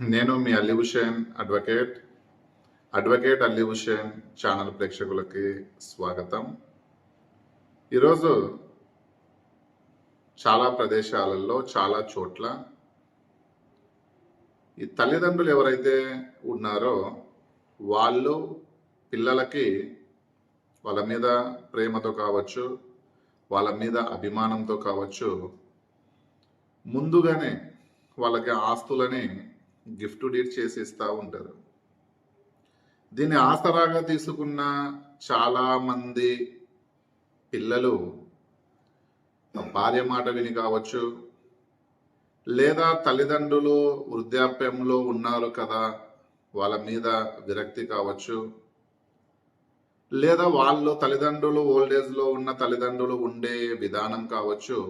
నేను మీ అల్లి Hussain advocate advocate అల్లి హుషేన్ ఛానల్ ప్రేక్షకులకి స్వాగతం. ఈరోజు చాలా ప్రదేశాలలో చాలా చోట్ల ఈ తల్లిదండ్రులు ఎవరైతే ఉన్నారో వాళ్ళు పిల్లలకి వాళ్ళ మీద ప్రేమతో కావచ్చు వాళ్ళ మీద అభిమానంతో కావచ్చు ముందుగానే వాళ్ళకి ఆస్తులని గిఫ్ట్ డీట్ చేసి ఇస్తూ ఉంటారు. దీన్ని ఆసరాగా తీసుకున్న చాలా మంది పిల్లలు భార్య మాట విని కావచ్చు లేదా తల్లిదండ్రులు వృద్ధాప్యంలో ఉన్నారు కదా వాళ్ళ మీద విరక్తి కావచ్చు లేదా వాళ్ళు తల్లిదండ్రులు ఓల్డేజ్లో ఉన్న తల్లిదండ్రులు ఉండే విధానం కావచ్చు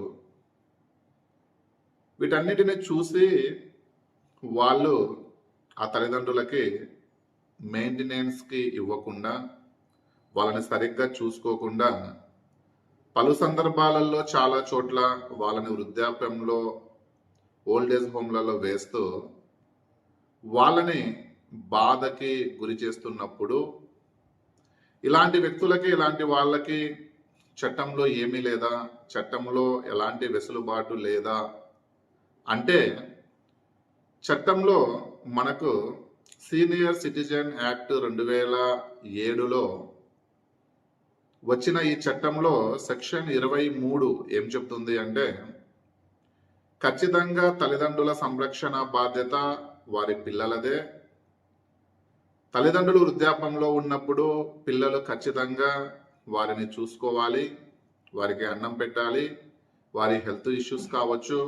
వీటన్నిటిని చూసి వాళ్ళు ఆ తల్లిదండ్రులకి మెయింటెనెన్స్కి ఇవ్వకుండా వాళ్ళని సరిగ్గా చూసుకోకుండా పలు సందర్భాలలో చాలా చోట్ల వాళ్ళని వృద్ధాప్యంలో ఓల్డ్ ఏజ్ హోమ్లలో వేస్తూ వాళ్ళని బాధకి గురి చేస్తున్నప్పుడు ఇలాంటి వ్యక్తులకి ఇలాంటి వాళ్ళకి చట్టంలో ఏమీ లేదా? చట్టంలో ఎలాంటి వెసులుబాటు లేదా? అంటే చట్టంలో మనకు సీనియర్ సిటిజన్ యాక్ట్ రెండు వేల ఏడులో వచ్చిన ఈ చట్టంలో సెక్షన్ ఇరవై మూడు ఏం చెప్తుంది అంటే ఖచ్చితంగా తల్లిదండ్రుల సంరక్షణ బాధ్యత వారి పిల్లలదే. తల్లిదండ్రులు వృద్ధాపంలో ఉన్నప్పుడు పిల్లలు ఖచ్చితంగా వారిని చూసుకోవాలి వారికి అన్నం పెట్టాలి వారి హెల్త్ ఇష్యూస్ కావచ్చు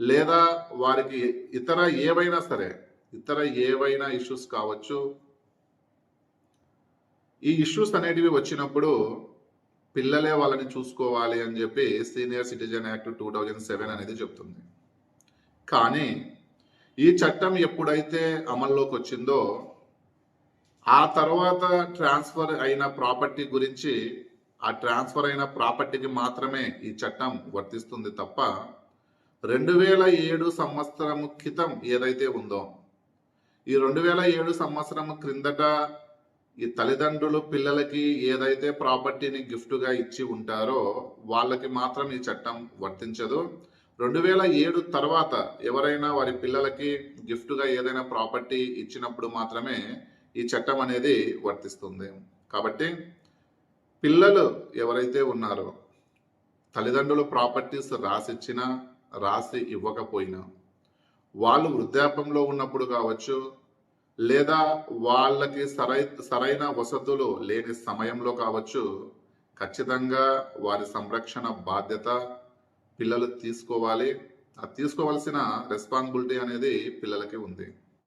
లేదా వారికి ఇతర ఏవైనా సరే ఇతర ఏవైనా ఇష్యూస్ కావచ్చు. ఈ ఇష్యూస్ అనేటివి వచ్చినప్పుడు పిల్లలే వాళ్ళని చూసుకోవాలి అని చెప్పి senior citizen act two thousand seven అనేది చెప్తుంది. కానీ ఈ చట్టం ఎప్పుడైతే అమల్లోకి వచ్చిందో ఆ తర్వాత ట్రాన్స్ఫర్ అయిన ప్రాపర్టీ గురించి ఆ ట్రాన్స్ఫర్ అయిన ప్రాపర్టీకి మాత్రమే ఈ చట్టం వర్తిస్తుంది తప్ప రెండు వేల ఏడు సంవత్సరం క్రితం ఏదైతే ఉందో ఈ రెండు వేల ఏడు సంవత్సరం క్రిందట ఈ తల్లిదండ్రులు పిల్లలకి ఏదైతే ప్రాపర్టీని గిఫ్ట్గా ఇచ్చి ఉంటారో వాళ్ళకి మాత్రం ఈ చట్టం వర్తించదు. రెండు వేల ఏడు తర్వాత ఎవరైనా వారి పిల్లలకి గిఫ్ట్గా ఏదైనా ప్రాపర్టీ ఇచ్చినప్పుడు మాత్రమే ఈ చట్టం అనేది వర్తిస్తుంది. కాబట్టి పిల్లలు ఎవరైతే ఉన్నారో తల్లిదండ్రులు ప్రాపర్టీస్ రాసిచ్చినా రాసి ఇవ్వకపోయినా వాళ్ళు వృద్ధాప్యంలో ఉన్నప్పుడు కావచ్చు లేదా వాళ్ళకి సరై సరైన వసతులు లేని సమయంలో కావచ్చు ఖచ్చితంగా వారి సంరక్షణ బాధ్యత పిల్లలు తీసుకోవాలి. ఆ తీసుకోవాల్సిన రెస్పాన్సిబిలిటీ అనేది పిల్లలకి ఉంది.